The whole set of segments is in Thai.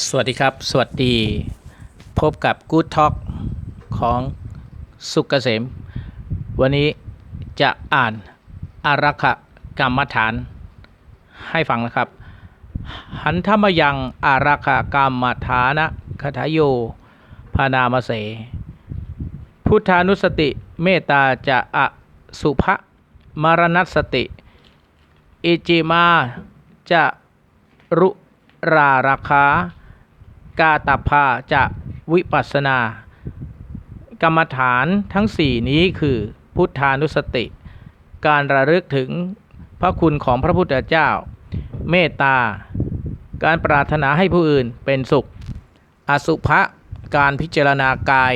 สวัสดีครับ สวัสดี พบกับ Good Talk ของสุกเกษม วันนี้จะอ่านอารักขกรรมฐานให้ฟังนะครับ หันธรรมยังอารักขกรรมฐานะคทาโยพานามเส พุทธานุสติเมตตาจะอสุภะมรณสติ อิจิมาจะรุราราคา กาตาพาจะวิปัสนา กรรมฐานทั้งสี่นี้คือพุทธานุสติ การระลึกถึงพระคุณของพระพุทธเจ้า เมตตา การปรารถนาให้ผู้อื่นเป็นสุข อสุภะการพิจารณากาย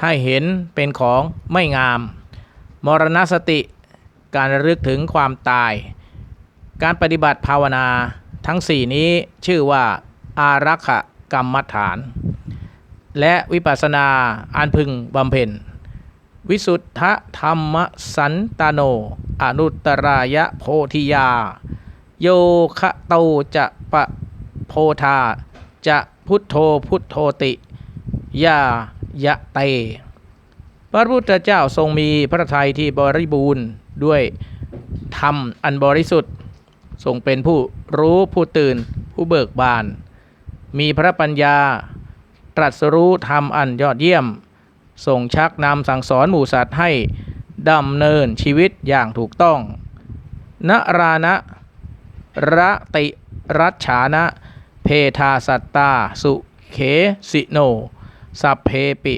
ให้เห็นเป็นของไม่งาม มรณสติ การระลึกถึงความตาย การปฏิบัติภาวนาทั้งสี่นี้ชื่อว่าอารักข กรรมฐาน และวิปัสนาอันพึงบำเพ็ญ วิสุทธธรรมสันตโน อนุตตรายะโพธิยา โยคะโตจะปะโพธาจะพุทโธพุทโธติยายะเต พระพุทธเจ้าทรงมีพระทัยที่บริบูรณ์ด้วยธรรมอันบริสุทธิ์ทรงเป็นผู้รู้ผู้ตื่นผู้เบิกบาน มีพระปัญญา ตรัสรู้ธรรมอันยอดเยี่ยมทรงชักนำสั่งสอนหมู่สัตว์ให้ดำเนินชีวิตอย่างถูกต้องนรานะระติรัชฉานะ เพทาสัตตา สุเขสิโน สัพเพปิ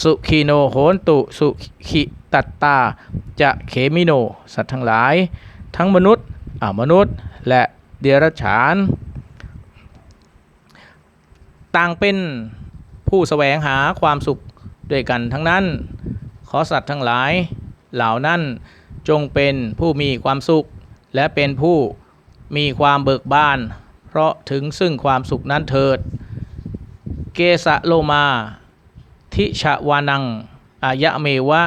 สุขีโนโหนตุ สุขิตัตตา จะเขมิโน สัตว์ทั้งหลาย ทั้งมนุษย์อมนุษย์ และเดรัจฉาน ต่างเป็นผู้แสวงหาความสุขด้วยกันทั้งนั้น ขอสัตว์ทั้งหลายเหล่านั้นจงเป็นผู้มีความสุข และเป็นผู้มีความเบิกบาน เพราะถึงซึ่งความสุขนั้นเถิด เกสะโลมา ทิชวานังอายะเมวะ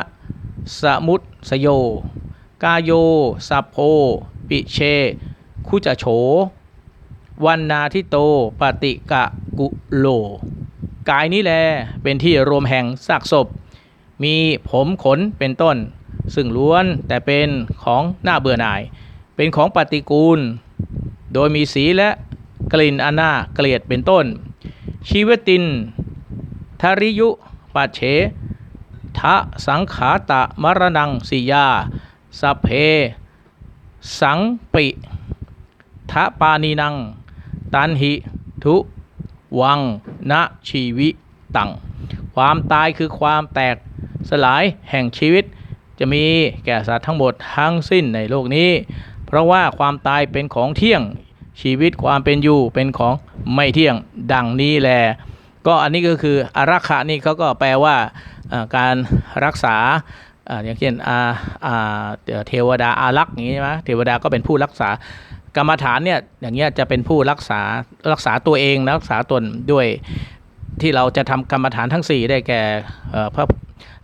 สมุตสโย กาโยสัพโพ ปิเช คุจโฉวันนาทิโต ปฏิกะ กุโล กายนี้แลเป็นที่รวมแห่งซากศพ มีผมขนเป็นต้น ซึ่งล้วนแต่เป็นของหน่าเบื่อหน่าย เป็นของปฏิกูล โดยมีสีและกลิ่นอันน่าเกลียดเป็นต้น ชีวตินทริยุปัจเฉทะสังขาตะมรณังสิยาสัพเพ สังปิทะปานีนัง ตันหิทุ วังณชีวิตัง ความตายคือความแตกสลายแห่งชีวิต จะมีแก่สัตว์ทั้งหมดทั้งสิ้นในโลกนี้ เพราะว่าความตายเป็นของเที่ยงชีวิตความเป็นอยู่เป็นของไม่เที่ยงดังนี้แล ก็อันนี้ก็คืออารักขะนี่เขาก็แปลว่าการรักษาอย่างเช่นเทวดาอารักษ์อย่างนี้ใช่ไหมเทวดาก็เป็นผู้รักษา กรรมฐานเนี่ยอย่างเงี้ยจะเป็นผู้รักษารักษาตัวเองนะรักษาตนด้วยที่เราจะทำกรรมฐานทั้ง 4 ได้แก่พระ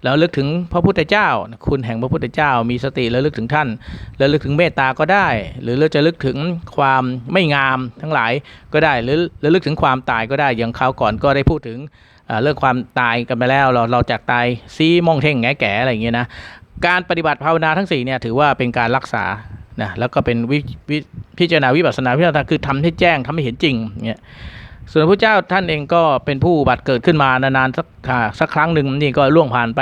แล้วลึกถึงพระพุทธเจ้า คุณแห่งพระพุทธเจ้า มีสติแล้วลึกถึงท่าน แล้วลึกถึงเมตตาก็ได้ หรือเราจะลึกถึงความไม่งามทั้งหลายก็ได้ หรือระลึกถึงความตายก็ได้ อย่างคราวก่อนก็ได้พูดถึงเอ่อเรื่องความตายกันไปแล้ว เราเราจากตายซีมองเท่งแง่แก่อะไรอย่างเงี้ยนะ การปฏิบัติภาวนาทั้ง4เนี่ยถือว่าเป็นการรักษา นะแล้วก็เป็นวิวพิจารณาวิปัสนาพิจารณาคือทำให้แจ้งทำให้เห็นจริงเนี่ยส่วนพระเจ้าท่านเองก็เป็นผู้บัตรเกิดขึ้นมานานๆสักสักครั้งหนึ่งนี่ก็ล่วงผ่านไป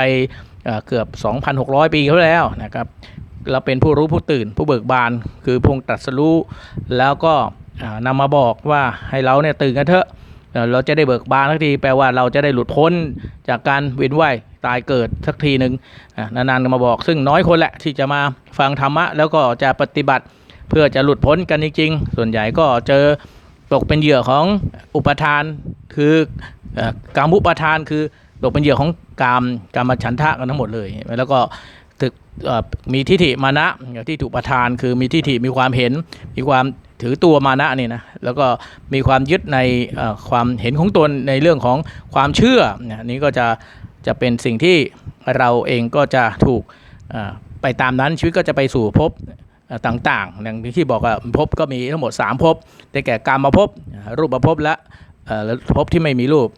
เกือบ 2,600 ปีเขาแล้วนะครับเราเป็นผู้รู้ผู้ตื่นผู้เบิกบาน คือพงตรัสรู้แล้วก็อ่านำมาบอกว่าให้เราเนี่ยตื่นกันเถอะเอ่อเราจะได้เบิกบานสักทีแปลว่าเราจะได้หลุดพ้นจากการเวียนว่าย ตายเกิดสักทีหนึ่งนานๆก็มาบอก ซึ่งน้อยคนแหละที่จะมาฟังธรรมะ แล้วก็จะปฏิบัติเพื่อจะหลุดพ้นกันจริงๆ ส่วนใหญ่ก็เจอตกเป็นเหยื่อของอุปทาน คืออกามุปทานคือตกเป็นเหยื่อของกามกามฉันทะกันทั้งหมดเลย แล้วก็ถึกมีทิฏฐิมานะที่ถูกประทาน คือมีทิฏฐิมีความเห็น มีความถือตัวมานะนี่นะแล้วก็มีความยึดในความเห็นของตนในเรื่องของความเชื่อนี่ก็จะ จะเป็นสิ่งที่เราเองก็จะถูกไปตามนั้นชีวิตก็จะไปสู่ภพเอ่อต่างๆอย่างที่บอกว่าภพก็มีทั้งหมด 3ภพได้แก่กามภพอ่ารูปภพและเอ่อภพที่ไม่มีรูป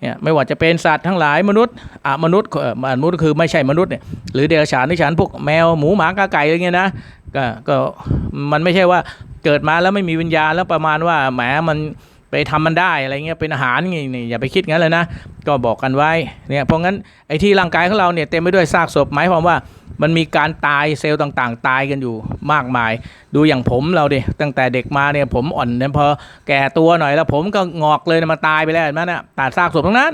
เนี่ยไม่ว่าจะเป็นสัตว์ทั้งหลายมนุษย์อมนุษย์มนุษย์คือไม่ใช่มนุษย์เนี่ยหรือเดรัจฉานที่ฉันพวกแมวหมูหมากาไก่อะไรเงี้ยนะก็มันไม่ใช่ว่าเกิดมาแล้วไม่มีวิญญาณแล้วประมาณว่าแหมมัน ไปทำมันได้อะไรเงี้ยเป็นอาหารไงนี่อย่าไปคิดงั้นเลยนะ ก็บอกกันไว้เนี่ยเพราะงั้นไอ้ที่ร่างกายของเราเนี่ยเต็มไปด้วยซากศพหมายความว่ามันมีการตายเซลล์ต่างๆ ตายกันอยู่มากมาย ดูอย่างผมเราดิตั้งแต่เด็กมาเนี่ยผมอ่อนเนี่ยพอแก่ตัวหน่อยแล้วผมก็งอกเลยมาตายไปแล้วเห็นไหมน่ะตัดซากศพทั้งนั้น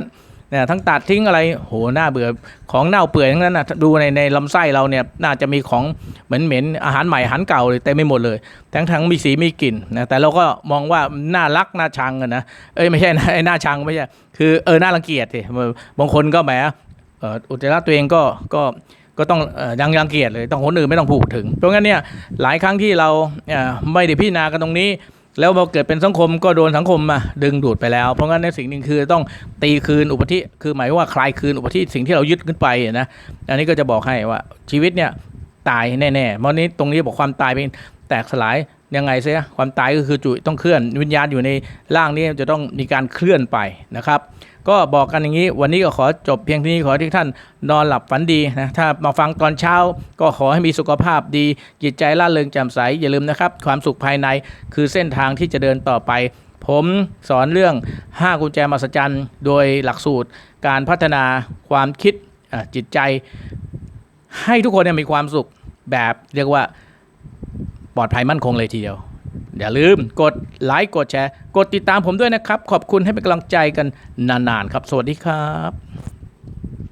เนี่ยทั้งตัดทิ้งอะไรโหน่าเบื่อของเน่าเปื่อยทั้งนั้นนะดูในในลำไส้เราเนี่ยน่าจะมีของเหม็นเหม็นๆอาหารใหม่อาหารเก่าเลยเต็มไปหมดเลย ทั้งทั้งมีสีมีกลิ่นนะแต่เราก็มองว่าน่ารักน่าชังนะเอ้ยไม่ใช่นะไอ้น่าชังไม่ใช่คือเออน่ารังเกียจสิบางคนก็แหมเอออุจจาระตัวเองก็ก็ก็ต้องอยังรังเกียจเลยต้องคนอื่นไม่ต้องพูดถึงเพราะงั้นเนี่ยหลายครั้งที่เราไม่ได้พิจารณากันตรงนี้ แล้วพอเกิดเป็นสังคมก็โดนสังคมมาดึงดูดไปแล้ว เพราะงั้นในสิ่งหนึ่งคือต้องตีคืนอุปธิคือหมายว่าคลายคืนอุปธิสิ่งที่เรายึดขึ้นไปนะอันนี้ก็จะบอกให้ว่าชีวิตเนี่ยตายแน่ๆเพราะนี้ตรงนี้บอกความตายเป็นแตกสลาย ยังไงเสียความตายก็คือจุต้องเคลื่อน วิญญาณอยู่ในร่างนี้จะต้องมีการเคลื่อนไปนะครับ ก็บอกกันอย่างนี้ วันนี้ก็ขอจบเพียงเท่นี้ขอทุกท่านนอนหลับฝันดีนะถ้ามาฟังตอนเช้า ก็ขอให้มีสุขภาพดี จิตใจร่าเริงแจ่มใสอย่าลืมนะครับ ความสุขภายในคือเส้นทางที่จะเดินต่อไป ผมสอนเรื่อง 5 กุญแจมหัศจรรย์ โดยหลักสูตร การพัฒนาความคิดจิตใจ ให้ทุกคนมีความสุขแบบเรียกว่า ลอดภัยมั่นคงเลยทีเดียว อย่าลืมกดไลค์กดแชร์ กดติดตามผมด้วยนะครับ ขอบคุณให้เป็นกำลังใจกันนานๆครับ สวัสดีครับ